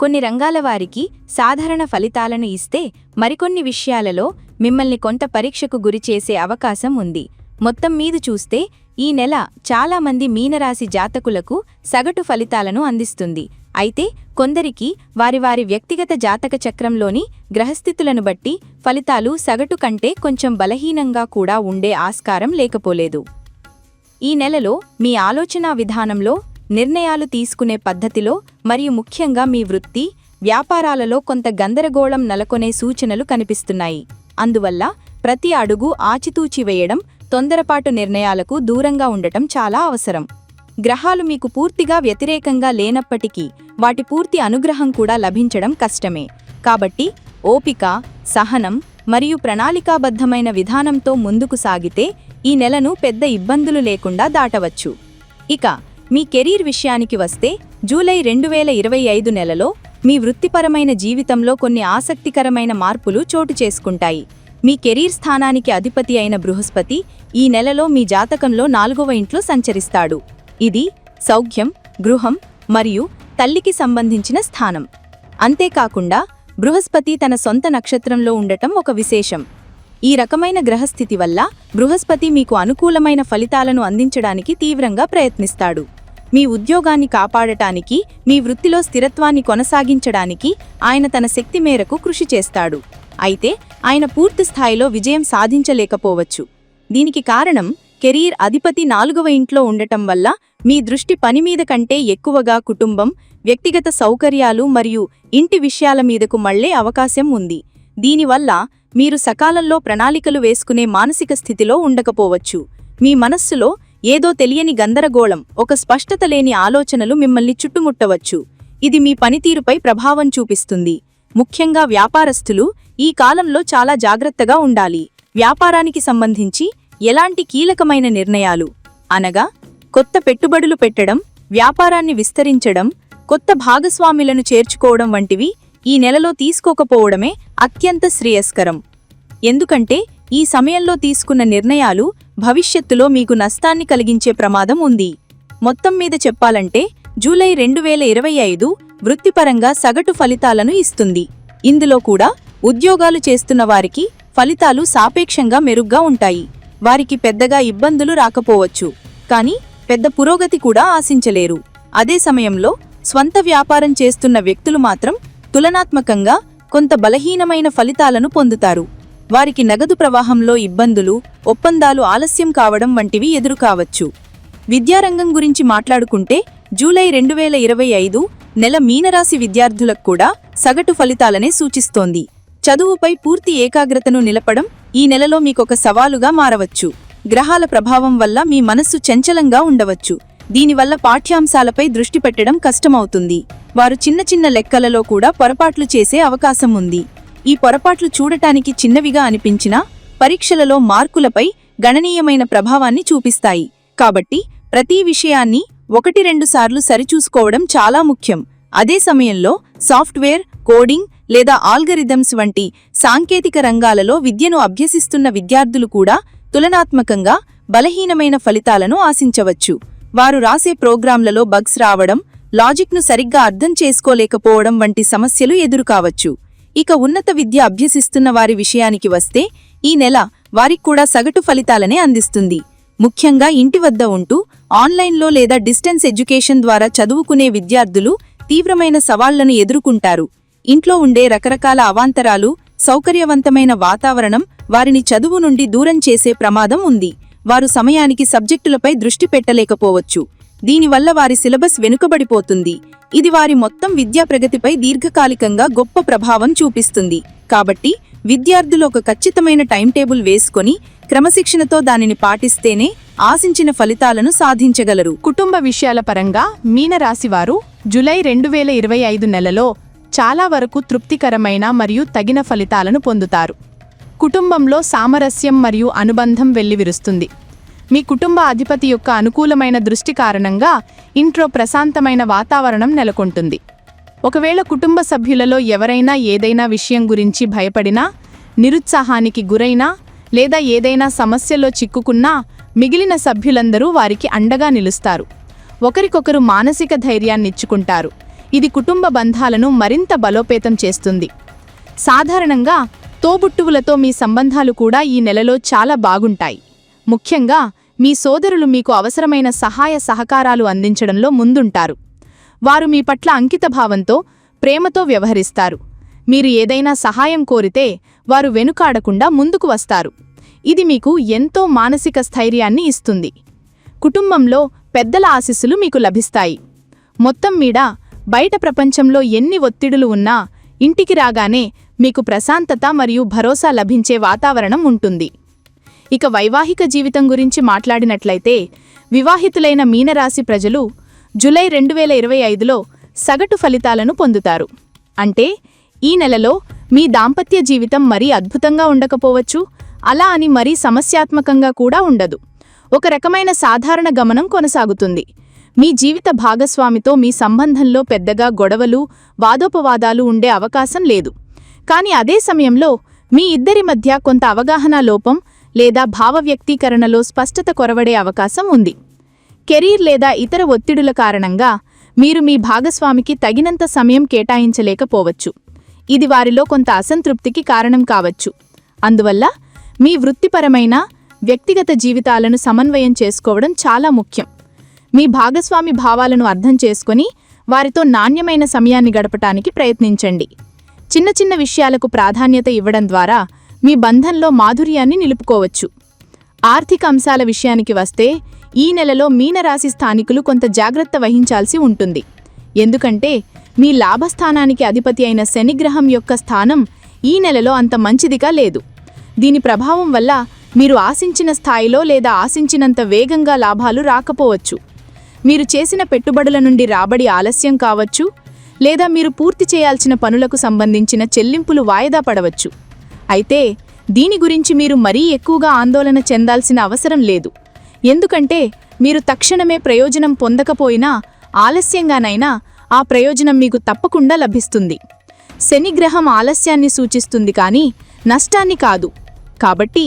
కొన్ని రంగాల వారికి సాధారణ ఫలితాలను ఇస్తే మరికొన్ని విషయాలలో మిమ్మల్ని కొంత పరీక్షకు గురిచేసే అవకాశం ఉంది. మొత్తం మీద చూస్తే ఈ నెల చాలామంది మీనరాశి జాతకులకు సగటు ఫలితాలను అందిస్తుంది. అయితే కొందరికి వారి వారి వ్యక్తిగత జాతక చక్రంలోని గ్రహస్థితులను బట్టి ఫలితాలు సగటు కంటే కొంచెం బలహీనంగా కూడా ఉండే ఆస్కారం లేకపోలేదు. ఈ నెలలో మీ ఆలోచనా విధానంలో నిర్ణయాలు తీసుకునే పద్ధతిలో మరియు ముఖ్యంగా మీ వృత్తి వ్యాపారాలలో కొంత గందరగోళం నెలకొనే సూచనలు కనిపిస్తున్నాయి. అందువల్ల ప్రతి అడుగు ఆచితూచి వేయడం తొందరపాటు నిర్ణయాలకు దూరంగా ఉండటం చాలా అవసరం. గ్రహాలు మీకు పూర్తిగా వ్యతిరేకంగా లేనప్పటికీ వాటి పూర్తి అనుగ్రహం కూడా లభించడం కష్టమే. కాబట్టి ఓపిక సహనం మరియు ప్రణాళికాబద్ధమైన విధానంతో ముందుకు సాగితే ఈ నెలను పెద్ద ఇబ్బందులు లేకుండా దాటవచ్చు. ఇక మీ కెరీర్ విషయానికి వస్తే జూలై రెండు వేల ఇరవై ఐదు నెలలో మీ వృత్తిపరమైన జీవితంలో కొన్ని ఆసక్తికరమైన మార్పులు చోటు చేసుకుంటాయి. మీ కెరీర్ స్థానానికి అధిపతి అయిన బృహస్పతి ఈ నెలలో మీ జాతకంలో నాలుగవ ఇంట్లో సంచరిస్తాడు. ఇది సౌఖ్యం గృహం మరియు తల్లికి సంబంధించిన స్థానం. అంతేకాకుండా బృహస్పతి తన సొంత నక్షత్రంలో ఉండటం ఒక విశేషం. ఈ రకమైన గ్రహస్థితి వల్ల బృహస్పతి మీకు అనుకూలమైన ఫలితాలను అందించడానికి తీవ్రంగా ప్రయత్నిస్తాడు. మీ ఉద్యోగాన్ని కాపాడటానికి మీ వృత్తిలో స్థిరత్వాన్ని కొనసాగించడానికి ఆయన తన శక్తి మేరకు కృషి చేస్తాడు. అయితే ఆయన పూర్తి స్థాయిలో విజయం సాధించలేకపోవచ్చు. దీనికి కారణం కెరీర్ అధిపతి నాలుగవ ఇంట్లో ఉండటం వల్ల మీ దృష్టి పని మీద కంటే ఎక్కువగా కుటుంబం వ్యక్తిగత సౌకర్యాలు మరియు ఇంటి విషయాల మీదకు మళ్ళే అవకాశం ఉంది. దీనివల్ల మీరు సకాలంలో ప్రణాళికలు వేసుకునే మానసిక స్థితిలో ఉండకపోవచ్చు. మీ మనస్సులో ఏదో తెలియని గందరగోళం ఒక స్పష్టత లేని ఆలోచనలు మిమ్మల్ని చుట్టుముట్టవచ్చు. ఇది మీ పనితీరుపై ప్రభావం చూపిస్తుంది. ముఖ్యంగా వ్యాపారస్తులు ఈ కాలంలో చాలా జాగ్రత్తగా ఉండాలి. వ్యాపారానికి సంబంధించి ఎలాంటి కీలకమైన నిర్ణయాలు? అనగా కొత్త పెట్టుబడులు పెట్టడం వ్యాపారాన్ని విస్తరించడం కొత్త భాగస్వాములను చేర్చుకోవడం వంటివి ఈ నెలలో తీసుకోకపోవడమే అత్యంత శ్రేయస్కరం. ఎందుకంటే ఈ సమయంలో తీసుకున్న నిర్ణయాలు భవిష్యత్తులో మీకు నష్టాన్ని కలిగించే ప్రమాదం ఉంది. మొత్తం మీద చెప్పాలంటే జూలై రెండు వేల ఇరవై ఐదు వృత్తిపరంగా సగటు ఫలితాలను ఇస్తుంది. ఇందులో కూడా ఉద్యోగాలు చేస్తున్న వారికి ఫలితాలు సాపేక్షంగా మెరుగ్గా ఉంటాయి. వారికి పెద్దగా ఇబ్బందులు రాకపోవచ్చు. కానీ పెద్ద పురోగతి కూడా ఆశించలేరు. అదే సమయంలో స్వంత వ్యాపారం చేస్తున్న వ్యక్తులు మాత్రం తులనాత్మకంగా కొంత బలహీనమైన ఫలితాలను పొందుతారు. వారికి నగదు ప్రవాహంలో ఇబ్బందులు ఒప్పందాలు ఆలస్యం కావడం వంటివి ఎదురుకావచ్చు విద్యారంగం గురించి మాట్లాడుకుంటే జూలై రెండు వేల ఇరవై ఐదు నెల మీనరాశి విద్యార్థులకు కూడా సగటు ఫలితాలనే సూచిస్తోంది. చదువుపై పూర్తి ఏకాగ్రతను నిలపడం ఈ నెలలో మీకొక సవాలుగా మారవచ్చు. గ్రహాల ప్రభావం వల్ల మీ మనస్సు చంచలంగా ఉండవచ్చు. దీనివల్ల పాఠ్యాంశాలపై దృష్టి పెట్టడం కష్టమవుతుంది. వారు చిన్న చిన్న లెక్కలలో కూడా పొరపాట్లు చేసే అవకాశం ఉంది. ఈ పొరపాట్లు చూడటానికి చిన్నవిగా అనిపించినా పరీక్షలలో మార్కులపై గణనీయమైన ప్రభావాన్ని చూపిస్తాయి. కాబట్టి ప్రతి విషయాన్ని ఒకటి రెండు సార్లు సరిచూసుకోవడం చాలా ముఖ్యం. అదే సమయంలో సాఫ్ట్వేర్ కోడింగ్ లేదా ఆల్గరిథమ్స్ వంటి సాంకేతిక రంగాలలో విద్యను అభ్యసిస్తున్న విద్యార్థులు కూడా తులనాత్మకంగా బలహీనమైన ఫలితాలను ఆశించవచ్చు. వారు రాసే ప్రోగ్రాంలలో బగ్స్ రావడం లాజిక్ను సరిగ్గా అర్థం చేసుకోలేకపోవడం వంటి సమస్యలు ఎదురుకావచ్చు. ఇక ఉన్నత విద్య అభ్యసిస్తున్న వారి విషయానికి వస్తే ఈ నెల వారికి కూడా సగటు ఫలితాలనే అందిస్తుంది. ముఖ్యంగా ఇంటి వద్ద ఉంటూ ఆన్లైన్లో లేదా డిస్టెన్స్ ఎడ్యుకేషన్ ద్వారా చదువుకునే విద్యార్థులు తీవ్రమైన సవాళ్ళను ఎదుర్కొంటారు. ఇంట్లో ఉండే రకరకాల అవాంతరాలు సౌకర్యవంతమైన వాతావరణం వారిని చదువు నుండి దూరం చేసే ప్రమాదం ఉంది. వారు సమయానికి సబ్జెక్టులపై దృష్టి పెట్టలేకపోవచ్చు. దీనివల్ల వారి సిలబస్ వెనుకబడిపోతుంది. ఇది వారి మొత్తం విద్యా ప్రగతిపై దీర్ఘకాలికంగా గొప్ప ప్రభావం చూపిస్తుంది. కాబట్టి విద్యార్థులు ఒక ఖచ్చితమైన టైం టేబుల్ వేసుకొని క్రమశిక్షణతో దానిని పాటిస్తేనే ఆశించిన ఫలితాలను సాధించగలరు. కుటుంబ విషయాల పరంగా మీనరాశివారు జులై రెండు వేల ఇరవై ఐదు నెలలో చాలా వరకు తృప్తికరమైన మరియు తగిన ఫలితాలను పొందుతారు. కుటుంబంలో సామరస్యం మరియు అనుబంధం వెల్లివిరుస్తుంది. మీ కుటుంబ అధిపతి యొక్క అనుకూలమైన దృష్టి కారణంగా ఇంట్లో ప్రశాంతమైన వాతావరణం నెలకొంటుంది. ఒకవేళ కుటుంబ సభ్యులలో ఎవరైనా ఏదైనా విషయం గురించి భయపడినా నిరుత్సాహానికి గురైనా లేదా ఏదైనా సమస్యలో చిక్కుకున్నా మిగిలిన సభ్యులందరూ వారికి అండగా నిలుస్తారు. ఒకరికొకరు మానసిక ధైర్యాన్నిచ్చుకుంటారు. ఇది కుటుంబ బంధాలను మరింత బలోపేతం చేస్తుంది. సాధారణంగా తోబుట్టువులతో మీ సంబంధాలు కూడా ఈ నెలలో చాలా బాగుంటాయి. ముఖ్యంగా మీ సోదరులు మీకు అవసరమైన సహాయ సహకారాలు అందించడంలో ముందుంటారు. వారు మీ పట్ల అంకితభావంతో ప్రేమతో వ్యవహరిస్తారు. మీరు ఏదైనా సహాయం కోరితే వారు వెనుకాడకుండా ముందుకు వస్తారు. ఇది మీకు ఎంతో మానసిక స్థైర్యాన్ని ఇస్తుంది. కుటుంబంలో పెద్దల ఆశీస్సులు మీకు లభిస్తాయి. మొత్తం మీద బయట ప్రపంచంలో ఎన్ని ఒత్తిడులు ఉన్నా ఇంటికి రాగానే మీకు ప్రశాంతత మరియు భరోసా లభించే వాతావరణం ఉంటుంది. ఇక వైవాహిక జీవితం గురించి మాట్లాడినట్లయితే వివాహితులైన మీనరాశి ప్రజలు జులై రెండు వేల ఇరవై ఐదులో సగటు ఫలితాలను పొందుతారు. అంటే ఈ నెలలో మీ దాంపత్య జీవితం మరీ అద్భుతంగా ఉండకపోవచ్చు అలా అని మరీ సమస్యాత్మకంగా కూడా ఉండదు. ఒక రకమైన సాధారణ గమనం కొనసాగుతుంది. మీ జీవిత భాగస్వామితో మీ సంబంధంలో పెద్దగా గొడవలు వాదోపవాదాలు ఉండే అవకాశం లేదు. కానీ అదే సమయంలో మీ ఇద్దరి మధ్య కొంత అవగాహన లోపం లేదా భావ వ్యక్తీకరణలో స్పష్టత కొరవడే అవకాశం ఉంది. కెరీర్ లేదా ఇతర ఒత్తిడుల కారణంగా మీరు మీ భాగస్వామికి తగినంత సమయం కేటాయించలేకపోవచ్చు. ఇది వారిలో కొంత అసంతృప్తికి కారణం కావచ్చు. అందువల్ల మీ వృత్తిపరమైన వ్యక్తిగత జీవితాలను సమన్వయం చేసుకోవడం చాలా ముఖ్యం. మీ భాగస్వామి భావాలను అర్థం చేసుకొని వారితో నాణ్యమైన సమయాన్ని గడపటానికి ప్రయత్నించండి. చిన్న చిన్న విషయాలకు ప్రాధాన్యత ఇవ్వడం ద్వారా మీ బంధంలో మాధుర్యాన్ని నిలుపుకోవచ్చు. ఆర్థిక అంశాల విషయానికి వస్తే ఈ నెలలో మీనరాశి స్థానికులు కొంత జాగ్రత్త వహించాల్సి ఉంటుంది. ఎందుకంటే మీ లాభస్థానానికి అధిపతి అయిన శనిగ్రహం యొక్క స్థానం ఈ నెలలో అంత మంచిదిగా లేదు. దీని ప్రభావం వల్ల మీరు ఆశించిన స్థాయిలో లేదా ఆశించినంత వేగంగా లాభాలు రాకపోవచ్చు. మీరు చేసిన పెట్టుబడుల నుండి రాబడి ఆలస్యం కావచ్చు లేదా మీరు పూర్తి చేయాల్సిన పనులకు సంబంధించిన చెల్లింపులు వాయిదా పడవచ్చు. అయితే దీని గురించి మీరు మరీ ఎక్కువగా ఆందోళన చెందాల్సిన అవసరం లేదు. ఎందుకంటే మీరు తక్షణమే ప్రయోజనం పొందకపోయినా ఆలస్యంగానైనా ఆ ప్రయోజనం మీకు తప్పకుండా లభిస్తుంది. శనిగ్రహం ఆలస్యాన్ని సూచిస్తుంది కానీ నష్టాన్ని కాదు. కాబట్టి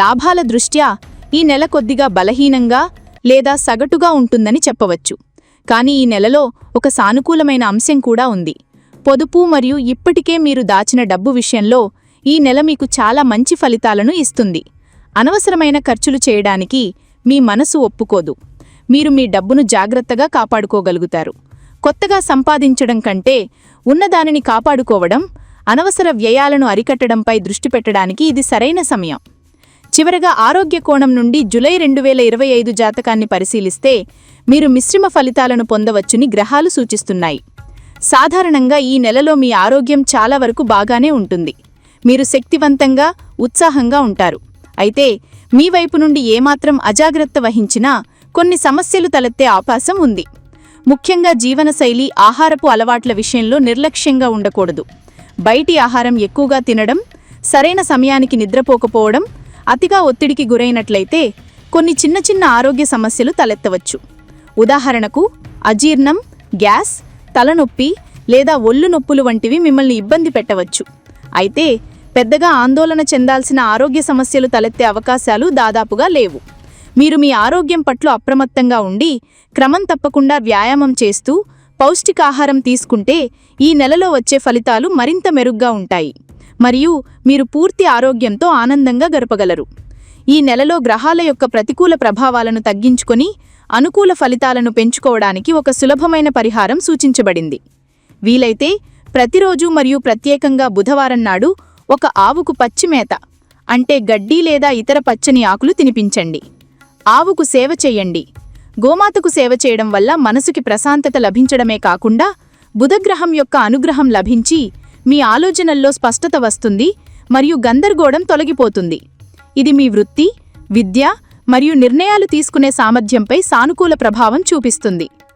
లాభాల దృష్ట్యా ఈ నెల కొద్దిగా బలహీనంగా లేదా సగటుగా ఉంటుందని చెప్పవచ్చు. కానీ ఈ నెలలో ఒక సానుకూలమైన అంశం కూడా ఉంది. పొదుపు మరియు ఇప్పటికే మీరు దాచిన డబ్బు విషయంలో ఈ నెల మీకు చాలా మంచి ఫలితాలను ఇస్తుంది. అనవసరమైన ఖర్చులు చేయడానికి మీ మనసు ఒప్పుకోదు. మీరు మీ డబ్బును జాగ్రత్తగా కాపాడుకోగలుగుతారు. కొత్తగా సంపాదించడం కంటే ఉన్నదానిని కాపాడుకోవడం అనవసర వ్యయాలను అరికట్టడంపై దృష్టి పెట్టడానికి ఇది సరైన సమయం. చివరగా ఆరోగ్య కోణం నుండి జులై రెండు వేల ఇరవై ఐదు జాతకాన్ని పరిశీలిస్తే మీరు మిశ్రమ ఫలితాలను పొందవచ్చుని గ్రహాలు సూచిస్తున్నాయి. సాధారణంగా ఈ నెలలో మీ ఆరోగ్యం చాలా వరకు బాగానే ఉంటుంది. మీరు శక్తివంతంగా ఉత్సాహంగా ఉంటారు. అయితే మీ వైపు నుండి ఏమాత్రం అజాగ్రత్త వహించినా కొన్ని సమస్యలు తలెత్తే అవకాశం ఉంది. ముఖ్యంగా జీవనశైలి ఆహారపు అలవాట్ల విషయంలో నిర్లక్ష్యంగా ఉండకూడదు. బయటి ఆహారం ఎక్కువగా తినడం సరైన సమయానికి నిద్రపోకపోవడం అతిగా ఒత్తిడికి గురైనట్లయితే కొన్ని చిన్న చిన్న ఆరోగ్య సమస్యలు తలెత్తవచ్చు. ఉదాహరణకు అజీర్ణం గ్యాస్ తలనొప్పి లేదా ఒళ్ళు నొప్పులు వంటివి మిమ్మల్ని ఇబ్బంది పెట్టవచ్చు. అయితే పెద్దగా ఆందోళన చెందాల్సిన ఆరోగ్య సమస్యలు తలెత్తే అవకాశాలు దాదాపుగా లేవు. మీరు మీ ఆరోగ్యం పట్ల అప్రమత్తంగా ఉండి క్రమం తప్పకుండా వ్యాయామం చేస్తూ పౌష్టికాహారం తీసుకుంటే ఈ నెలలో వచ్చే ఫలితాలు మరింత మెరుగ్గా ఉంటాయి. మరియు మీరు పూర్తి ఆరోగ్యంతో ఆనందంగా గడపగలరు. ఈ నెలలో గ్రహాల యొక్క ప్రతికూల ప్రభావాలను తగ్గించుకొని అనుకూల ఫలితాలను పెంచుకోవడానికి ఒక సులభమైన పరిహారం సూచించబడింది. వీలైతే ప్రతిరోజు మరియు ప్రత్యేకంగా బుధవారం నాడు ఒక ఆవుకు పచ్చిమేత అంటే గడ్డి లేదా ఇతర పచ్చని ఆకులు తినిపించండి. ఆవుకు సేవ చేయండి. గోమాతకు సేవ చేయడం వల్ల మనసుకి ప్రశాంతత లభించడమే కాకుండా బుధగ్రహం యొక్క అనుగ్రహం లభించి మీ ఆలోచనల్లో స్పష్టత వస్తుంది మరియు గందరగోళం తొలగిపోతుంది. ఇది మీ వృత్తి విద్య మరియు నిర్ణయాలు తీసుకునే సామర్థ్యంపై సానుకూల ప్రభావం చూపిస్తుంది.